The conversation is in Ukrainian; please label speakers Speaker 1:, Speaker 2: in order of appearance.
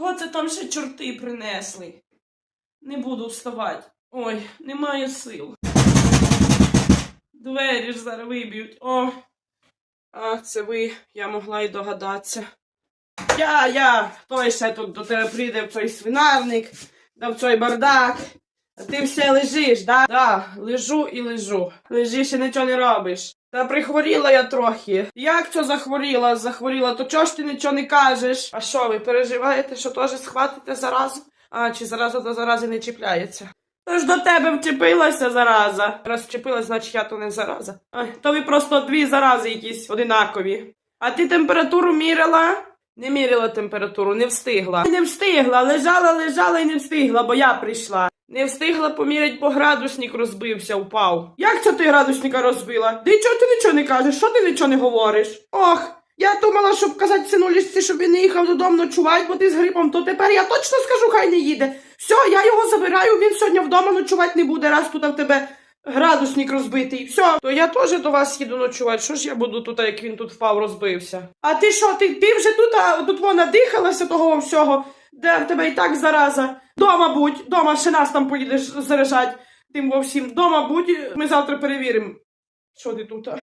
Speaker 1: Кого це там ще чорти принесли? Не буду вставати. Ой, немає сил. Двері ж зараз виб'ють. О. А, це ви, я могла й догадатися. Я, я, той ще тут до тебе прийде в цей свинарник, да в цей бардак. А ти все лежиш, да? Да, лежу і лежу. Лежиш і нічого не робиш. Та прихворіла я трохи. Як це захворіла? Захворіла, то чого ж ти нічого не кажеш? А що, ви переживаєте, що теж схватите заразу? А, чи зараза до зарази не чіпляється? Тож до тебе вчепилася зараза. Раз вчепилась, значить я то не зараза. Ай, то ви просто дві зарази якісь одинакові. А ти температуру міряла? Не міряла температуру, не встигла. Не встигла, лежала, лежала і не встигла, бо я прийшла. Не встигла поміряти, бо градусник розбився, впав. Як це ти градусника розбила? Ти чого ти нічого не кажеш? Що ти нічого не говориш? Ох, я думала, щоб казати синулісці, щоб він не їхав додому ночувати, бо ти з грипом, то тепер я точно скажу, хай не їде. Все, я його забираю, він сьогодні вдома ночувати не буде, раз тут в тебе градусник розбитий. Все, то я теж до вас їду ночувати. Що ж я буду тут, як він тут впав, розбився? А ти що, ти, ти вже тут, а, тут вона дихалася того всього, де в тебе і так зараза. Дома будь, дома ще нас там поїдеш заряджати тим во всім. Дома будь, ми завтра перевіримо. Що ти тут?